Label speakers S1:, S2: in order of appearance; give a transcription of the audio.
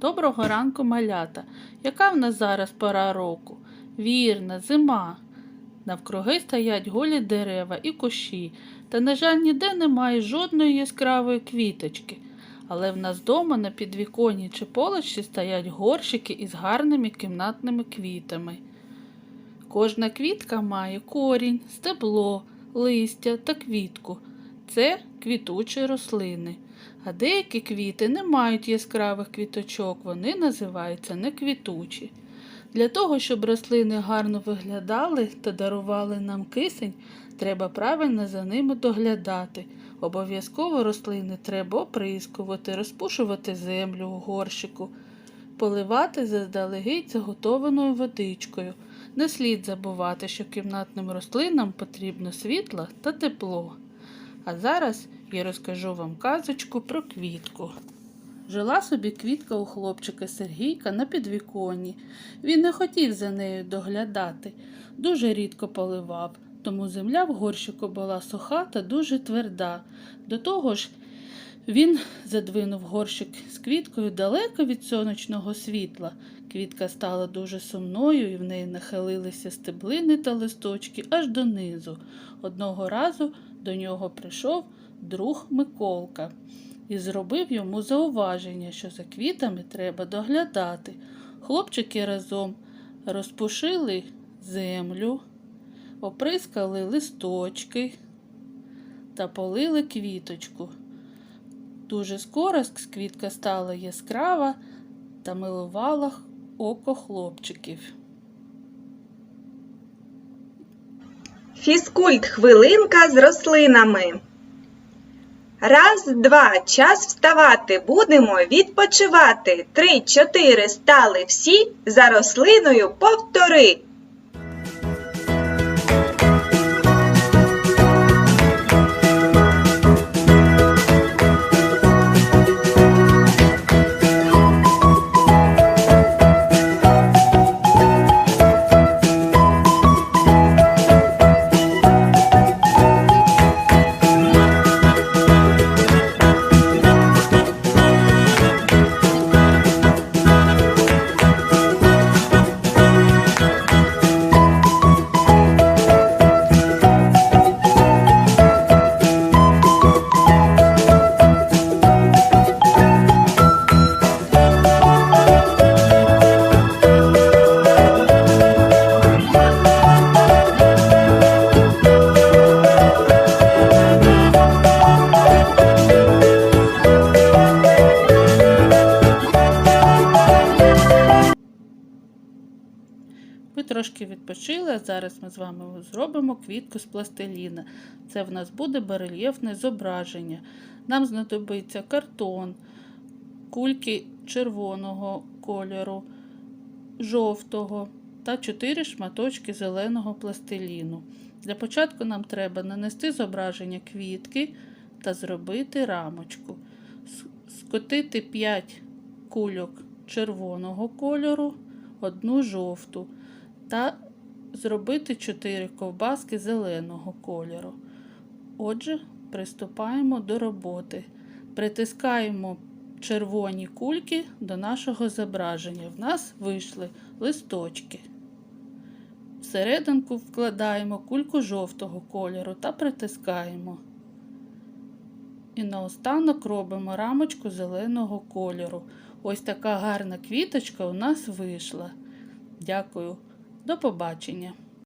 S1: Доброго ранку, малята. Яка в нас зараз пора року? Вірна, зима. Навкруги стоять голі дерева і кущі, та, на жаль, ніде немає жодної яскравої квіточки. Але в нас вдома на підвіконні чи полочці стоять горщики із гарними кімнатними квітами. Кожна квітка має корінь, стебло, листя та квітку. Це квітучі рослини. А деякі квіти не мають яскравих квіточок, вони називаються неквітучі. Для того, щоб рослини гарно виглядали та дарували нам кисень, треба правильно за ними доглядати. Обов'язково рослини треба оприскувати, розпушувати землю у горщику, поливати заздалегідь заготованою водичкою. Не слід забувати, що кімнатним рослинам потрібно світло та тепло. А зараз я розкажу вам казочку про квітку. Жила собі квітка у хлопчика Сергійка на підвіконні. Він не хотів за нею доглядати, дуже рідко поливав, тому земля в горщику була суха та дуже тверда. До того ж, він задвинув горщик з квіткою далеко від сонячного світла. Квітка стала дуже сумною, і в неї нахилилися стеблини та листочки аж донизу. Одного разу до нього прийшов друг Миколка і зробив йому зауваження, що за квітами треба доглядати. Хлопчики разом розпушили землю, оприскали листочки та полили квіточку. Дуже скоро квітка стала яскрава та милувала око хлопчиків.
S2: Фізкульт хвилинка з рослинами. Раз, два, час вставати. Будемо відпочивати. Три, чотири стали всі. За рослиною повтори.
S1: Трошки відпочили, а зараз ми з вами зробимо квітку з пластиліна. Це в нас буде барельєфне зображення. Нам знадобиться картон, кульки червоного кольору, жовтого та 4 шматочки зеленого пластиліну. Для початку нам треба нанести зображення квітки та зробити рамочку. Скотити 5 кульок червоного кольору, одну жовту та зробити 4 ковбаски зеленого кольору. Отже, приступаємо до роботи. Притискаємо червоні кульки до нашого зображення. В нас вийшли листочки. Всерединку вкладаємо кульку жовтого кольору та притискаємо. І наостанок робимо рамочку зеленого кольору. Ось така гарна квіточка у нас вийшла. Дякую. До побачення!